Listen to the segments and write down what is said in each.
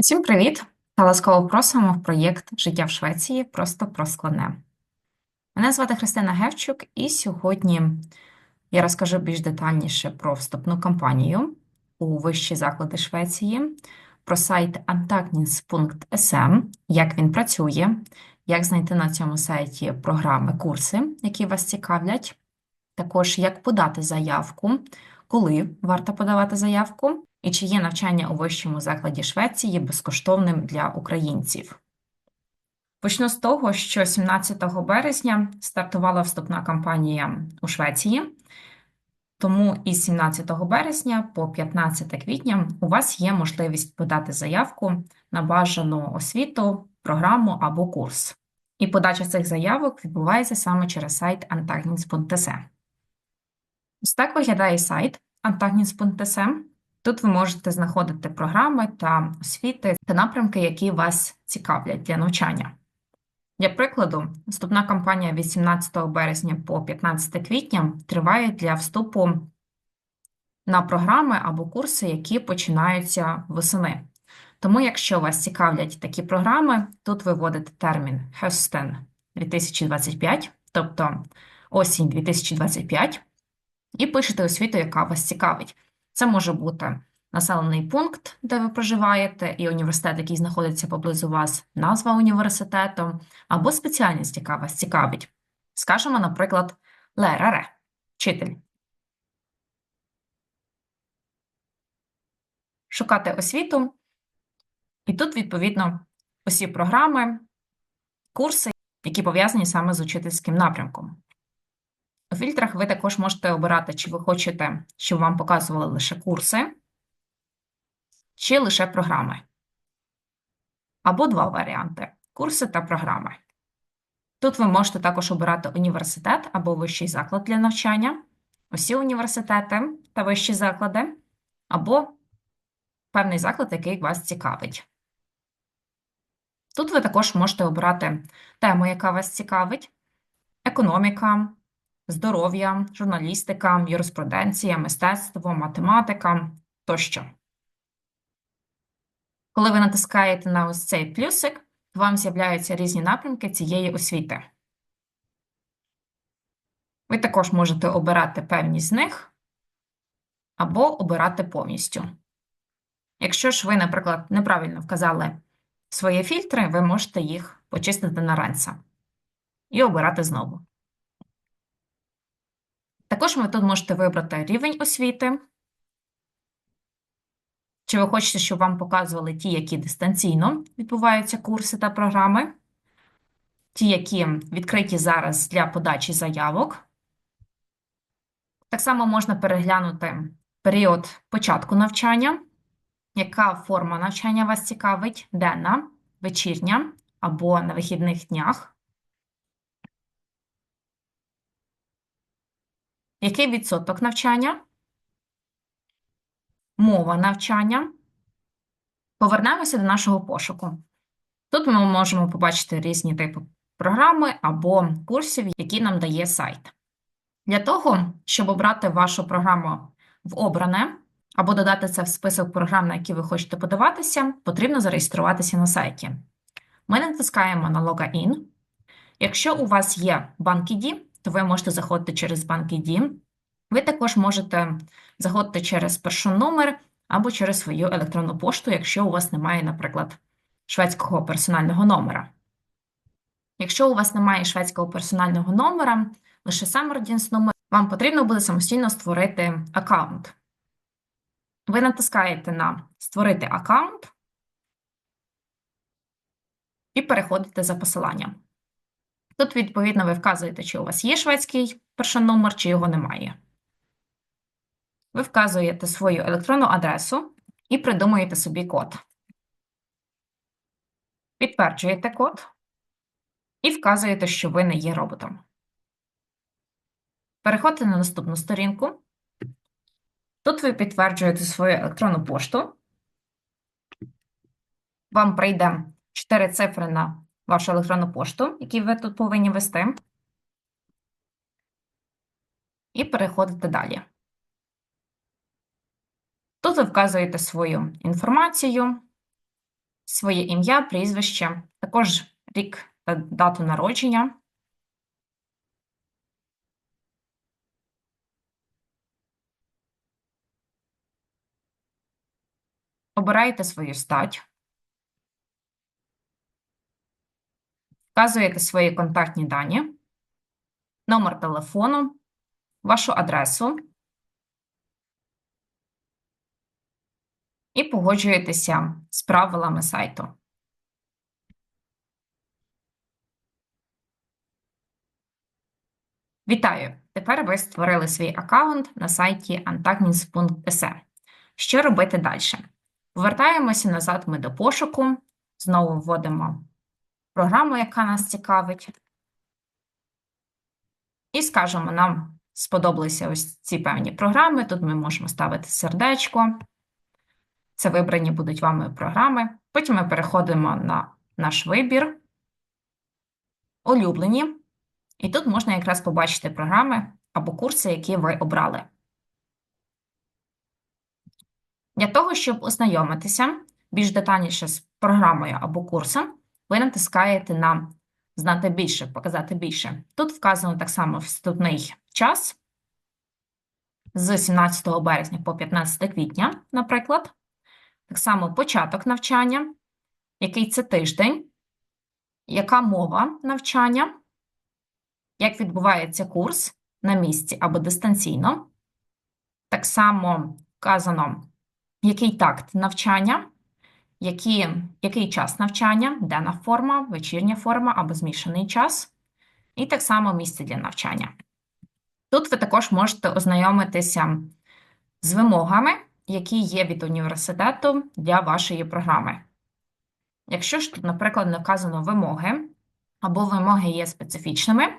Всім привіт! Та ласкаво просимо в проєкт Життя в Швеції просто про складне. Мене звати Христина Гевчук, і сьогодні я розкажу більш детальніше про вступну кампанію у вищі заклади Швеції, про сайт antagnis.sm, як він працює, як знайти на цьому сайті програми, курси, які вас цікавлять, також як подати заявку, коли варто подавати заявку, і чи є навчання у вищому закладі Швеції безкоштовним для українців. Почну з того, що 17 березня стартувала вступна кампанія у Швеції, тому із 17 березня по 15 квітня у вас є можливість подати заявку на бажану освіту, програму або курс. І подача цих заявок відбувається саме через сайт antagnis.se. Ось так виглядає сайт antagnis.se. Тут ви можете знаходити програми та освіти та напрямки, які вас цікавлять для навчання. Для прикладу, вступна кампанія від 17 березня по 15 квітня триває для вступу на програми або курси, які починаються восени. Тому, якщо вас цікавлять такі програми, тут ви вводите термін Hösten 2025, тобто осінь 2025, і пишете освіту, яка вас цікавить. Це може бути населений пункт, де ви проживаєте, і університет, який знаходиться поблизу вас, назва університету, або спеціальність, яка вас цікавить. Скажемо, наприклад, лерере, вчитель. Шукати освіту, і тут, відповідно, усі програми, курси, які пов'язані саме з учительським напрямком. У фільтрах ви також можете обирати, чи ви хочете, щоб вам показували лише курси, чи лише програми. Або два варіанти курси та програми. Тут ви можете також обирати університет або вищий заклад для навчання, усі університети та вищі заклади, або певний заклад, який вас цікавить. Тут ви також можете обирати тему, яка вас цікавить, економіка здоров'я, журналістика, юриспруденція, мистецтво, математика тощо. Коли ви натискаєте на ось цей плюсик, вам з'являються різні напрямки цієї освіти. Ви також можете обирати певні з них або обирати повністю. Якщо ж ви, наприклад, неправильно вказали свої фільтри, ви можете їх почистити на ранса і обирати знову. Також ви тут можете вибрати рівень освіти. Чи ви хочете, щоб вам показували ті, які дистанційно відбуваються курси та програми, ті, які відкриті зараз для подачі заявок. Так само можна переглянути період початку навчання, яка форма навчання вас цікавить, денна, вечірня або на вихідних днях. Який відсоток навчання? Мова навчання. Повернемося до нашого пошуку. Тут ми можемо побачити різні типи програми або курсів, які нам дає сайт. Для того, щоб обрати вашу програму в обране, або додати це в список програм, на які ви хочете подаватися, потрібно зареєструватися на сайті. Ми натискаємо на Login. Якщо у вас є BankID, то ви можете заходити через BankID. Ви також можете заходити через перший номер або через свою електронну пошту, якщо у вас немає, наприклад, шведського персонального номера. Якщо у вас немає шведського персонального номера, лише Саммердінс номер, вам потрібно буде самостійно створити аккаунт. Ви натискаєте на Створити аккаунт і переходите за посиланням. Тут, відповідно, ви вказуєте, чи у вас є шведський перший номер, чи його немає. Ви вказуєте свою електронну адресу і придумуєте собі код. Підтверджуєте код і вказуєте, що ви не є роботом. Переходите на наступну сторінку. Тут ви підтверджуєте свою електронну пошту. Вам прийде 4 цифри на вашу електронну пошту, які ви тут повинні ввести. І переходите далі. Тут ви вказуєте свою інформацію, своє ім'я, прізвище, також рік та дату народження. Обираєте свою стать. Вказуєте свої контактні дані, номер телефону, вашу адресу і погоджуєтеся з правилами сайту. Вітаю! Тепер ви створили свій аккаунт на сайті antagnis.se. Що робити далі? Повертаємося назад ми до пошуку, знову вводимо програму, яка нас цікавить. І скажемо, нам сподобалися ось ці певні програми. Тут ми можемо ставити сердечко. Це вибрані будуть вами програми. Потім ми переходимо на наш вибір, улюблені. І тут можна якраз побачити програми або курси, які ви обрали. Для того, щоб ознайомитися більш детальніше з програмою або курсом, ви натискаєте на Знати більше, показати більше. Тут вказано так само вступний час з 17 березня по 15 квітня, наприклад. Так само початок навчання, який це тиждень, яка мова навчання, як відбувається курс на місці або дистанційно. Так само вказано, який такт навчання, які, який час навчання, денна форма, вечірня форма або змішаний час, і так само місце для навчання. Тут ви також можете ознайомитися з вимогами, які є від університету для вашої програми. Якщо ж тут, наприклад, не вказано вимоги, або вимоги є специфічними,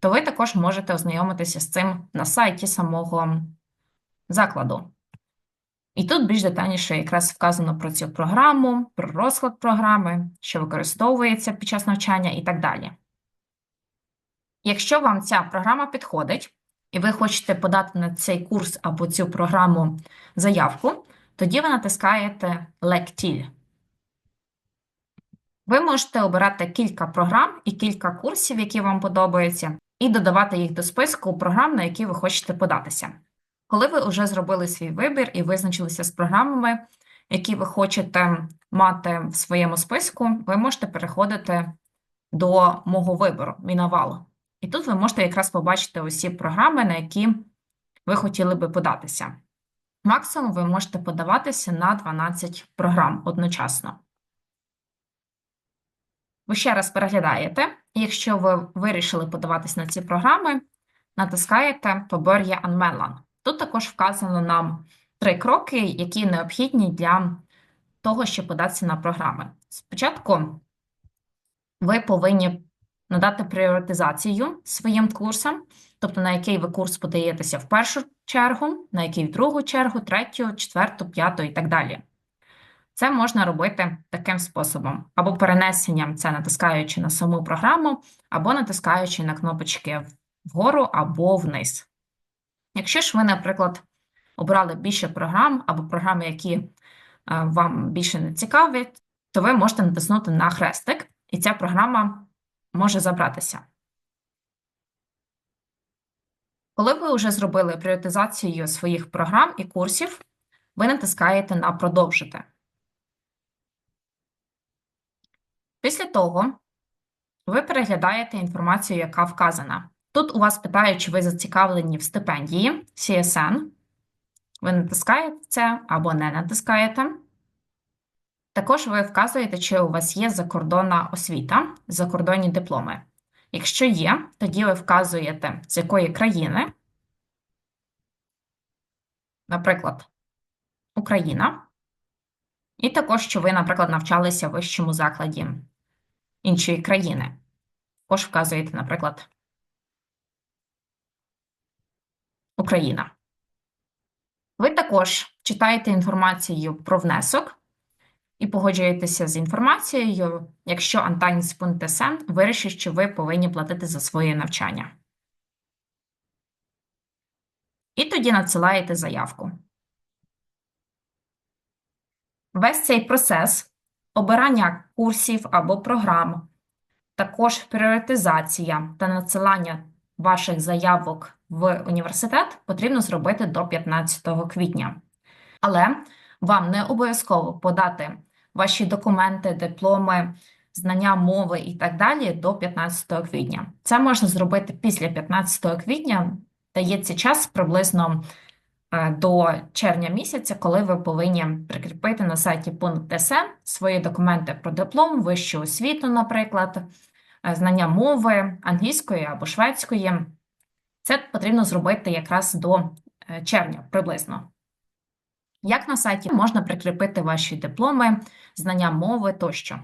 то ви також можете ознайомитися з цим на сайті самого закладу. І тут більш детальніше якраз вказано про цю програму, про розклад програми, що використовується під час навчання і так далі. Якщо вам ця програма підходить, і ви хочете подати на цей курс або цю програму заявку, тоді ви натискаєте Лектіль. Ви можете обирати кілька програм і кілька курсів, які вам подобаються, і додавати їх до списку програм, на які ви хочете податися. Коли ви вже зробили свій вибір і визначилися з програмами, які ви хочете мати в своєму списку, ви можете переходити до мого вибору, Мінавал. І тут ви можете якраз побачити усі програми, на які ви хотіли би податися. Максимум ви можете подаватися на 12 програм одночасно. Ви ще раз переглядаєте, якщо ви вирішили подаватися на ці програми, натискаєте Побор'я Anmellan. Тут також вказано нам три кроки, які необхідні для того, щоб податися на програми. Спочатку ви повинні надати пріоритизацію своїм курсам, тобто на який ви курс подаєтеся в першу чергу, на який в другу чергу, третю, четверту, п'яту і так далі. Це можна робити таким способом, або перенесенням, це натискаючи на саму програму, або натискаючи на кнопочки вгору або вниз. Якщо ж ви, наприклад, обрали більше програм або програми, які е, вам більше не цікавлять, то ви можете натиснути на хрестик, і ця програма може забратися. Коли ви вже зробили пріоритизацію своїх програм і курсів, ви натискаєте на Продовжити. Після того ви переглядаєте інформацію, яка вказана. Тут у вас питають, чи ви зацікавлені в стипендії CSN. Ви натискаєте це або не натискаєте. Також ви вказуєте, чи у вас є закордонна освіта, закордонні дипломи. Якщо є, тоді ви вказуєте, з якої країни, наприклад, Україна. І також, що ви, наприклад, навчалися в вищому закладі іншої країни. Також вказуєте, наприклад, Україна. Ви також читаєте інформацію про внесок і погоджуєтеся з інформацією, якщо Antanis.sn вирішить, що ви повинні платити за своє навчання. І тоді надсилаєте заявку. Весь цей процес обирання курсів або програм, також пріоритизація та надсилання ваших заявок в університет потрібно зробити до 15 квітня. Але вам не обов'язково подати ваші документи, дипломи, знання мови і так далі до 15 квітня. Це можна зробити після 15 квітня, дається час приблизно е, до червня місяця, коли ви повинні прикріпити на сайті пункт ТСМ свої документи про диплом, вищу освіту, наприклад, знання мови англійської або шведської. Це потрібно зробити якраз до е, червня приблизно. Як на сайті можна прикріпити ваші дипломи, знання мови тощо?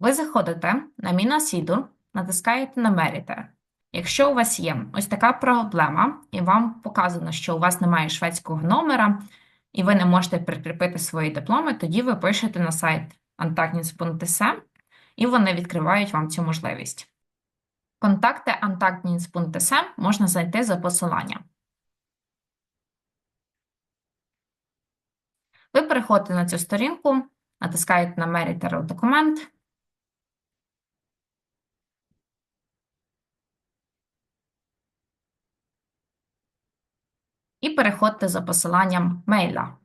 Ви заходите на Міна Сідур, натискаєте на Мерітер. Якщо у вас є ось така проблема, і вам показано, що у вас немає шведського номера, і ви не можете прикріпити свої дипломи, тоді ви пишете на сайт antaknins.se, і вони відкривають вам цю можливість. Контакти antaknins.se можна знайти за посиланням. Ви переходите на цю сторінку, натискаєте на Meriter документ. І переходьте за посиланням мейла.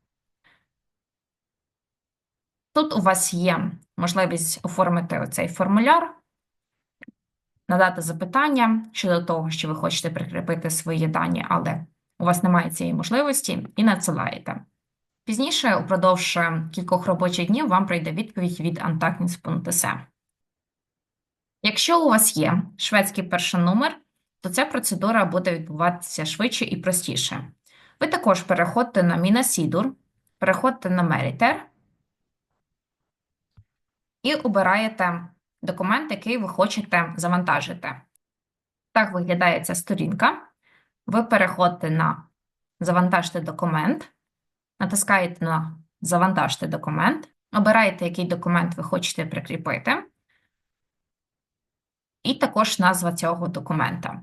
Тут у вас є можливість оформити оцей формуляр, надати запитання щодо того, що ви хочете прикріпити свої дані, але у вас немає цієї можливості, і надсилаєте. Пізніше, упродовж е, кількох робочих днів, вам прийде відповідь від antaknins.se. Якщо у вас є шведський перший номер, то ця процедура буде відбуватися швидше і простіше. Ви також переходите на Міна Сідур, переходите на Meriter і обираєте документ, який ви хочете завантажити. Так виглядає ця сторінка. Ви переходите на Завантажте документ натискаєте на Завантажте документ, обираєте, який документ ви хочете прикріпити, і також назва цього документа.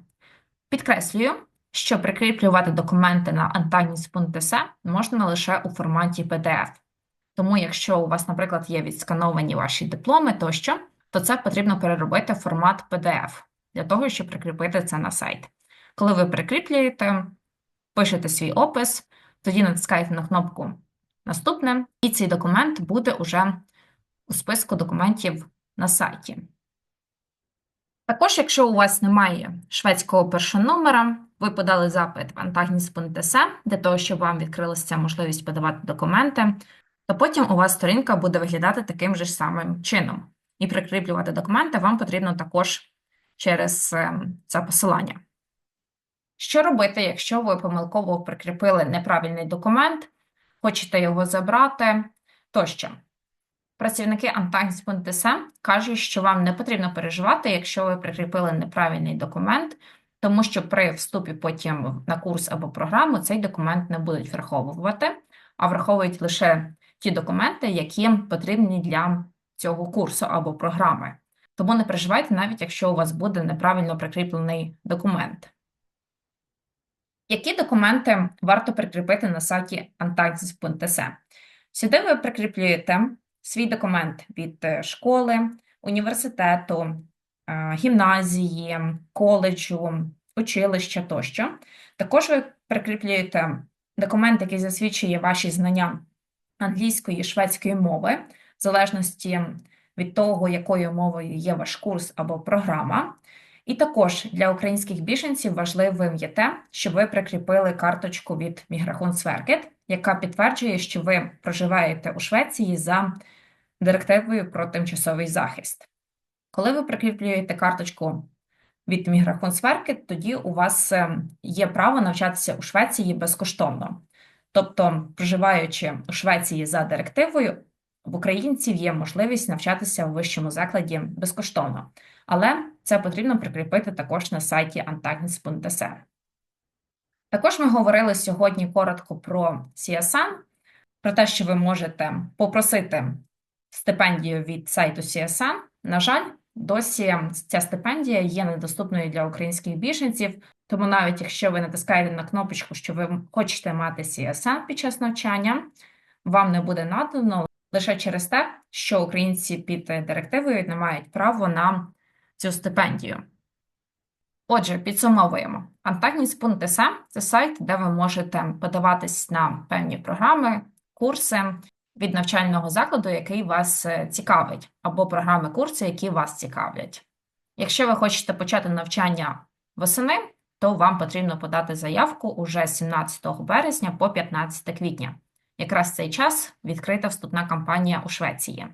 Підкреслюю, що прикріплювати документи на antanis.se можна лише у форматі PDF. Тому, якщо у вас, наприклад, є відскановані ваші дипломи тощо, то це потрібно переробити в формат PDF для того, щоб прикріпити це на сайт. Коли ви прикріплюєте, пишете свій опис, тоді натискаєте на кнопку Наступне, і цей документ буде уже у списку документів на сайті. Також, якщо у вас немає шведського першого номера, ви подали запит в antagnis.se для того, щоб вам відкрилася можливість подавати документи, то потім у вас сторінка буде виглядати таким же самим чином. І прикріплювати документи вам потрібно також через ем, це посилання. Що робити, якщо ви помилково прикріпили неправильний документ, хочете його забрати тощо? Працівники Antags.se кажуть, що вам не потрібно переживати, якщо ви прикріпили неправильний документ, тому що при вступі потім на курс або програму цей документ не будуть враховувати, а враховують лише ті документи, які потрібні для цього курсу або програми. Тому не переживайте, навіть якщо у вас буде неправильно прикріплений документ. Які документи варто прикріпити на сайті antaxis.se? Сюди ви прикріплюєте свій документ від е, школи, університету, е, гімназії, коледжу, училища тощо. Також ви прикріплюєте документ, який засвідчує ваші знання англійської і шведської мови, в залежності від того, якою мовою є ваш курс або програма. І також для українських біженців важливим є те, що ви прикріпили карточку від Migrationsverket, яка підтверджує, що ви проживаєте у Швеції за директивою про тимчасовий захист. Коли ви прикріплюєте карточку від Migrationsverket, тоді у вас е, є право навчатися у Швеції безкоштовно. Тобто, проживаючи у Швеції за директивою, в українців є можливість навчатися у вищому закладі безкоштовно, але це потрібно прикріпити також на сайті antagnis.se. Також ми говорили сьогодні коротко про CSN, про те, що ви можете попросити стипендію від сайту CSN. На жаль, досі ця стипендія є недоступною для українських біженців, тому навіть якщо ви натискаєте на кнопочку, що ви хочете мати CSN під час навчання, вам не буде надано лише через те, що українці під директивою не мають права на цю стипендію. Отже, підсумовуємо. Antagnis.se – це сайт, де ви можете подаватись на певні програми, курси від навчального закладу, який вас е, цікавить, або програми, курси, які вас цікавлять. Якщо ви хочете почати навчання восени, то вам потрібно подати заявку уже з 17 березня по 15 квітня. Якраз цей час відкрита вступна кампанія у Швеції.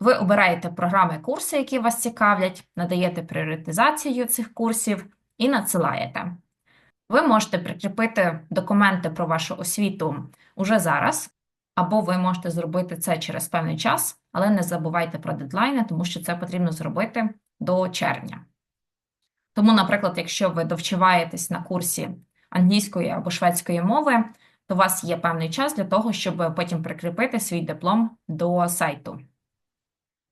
Ви обираєте програми, курси, які вас цікавлять, надаєте пріоритизацію цих курсів і надсилаєте. Ви можете прикріпити документи про вашу освіту уже зараз, або ви можете зробити це через певний час, але не забувайте про дедлайни, тому що це потрібно зробити до червня. Тому, наприклад, якщо ви довчуваєтесь на курсі англійської або шведської мови, то у вас є певний час для того, щоб потім прикріпити свій диплом до сайту.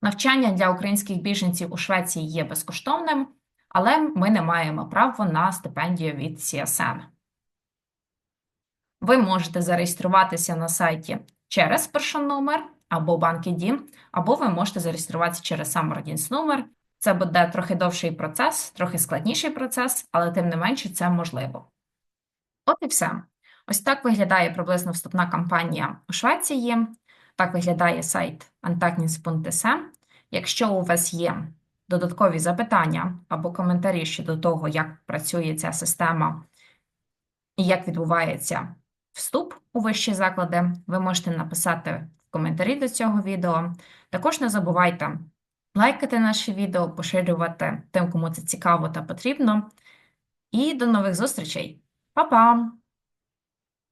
Навчання для українських біженців у Швеції є безкоштовним, але ми не маємо права на стипендію від CSN. Ви можете зареєструватися на сайті через перший номер або BankID, або ви можете зареєструватися через сам Радінс номер. Це буде трохи довший процес, трохи складніший процес, але тим не менше це можливо. От і все. Ось так виглядає приблизно вступна кампанія у Швеції. Так виглядає сайт antaknis.se. Якщо у вас є додаткові запитання або коментарі щодо того, як працює ця система і як відбувається вступ у вищі заклади, ви можете написати в коментарі до цього відео. Також не забувайте лайкати наші відео, поширювати тим, кому це цікаво та потрібно. І до нових зустрічей! Па-па!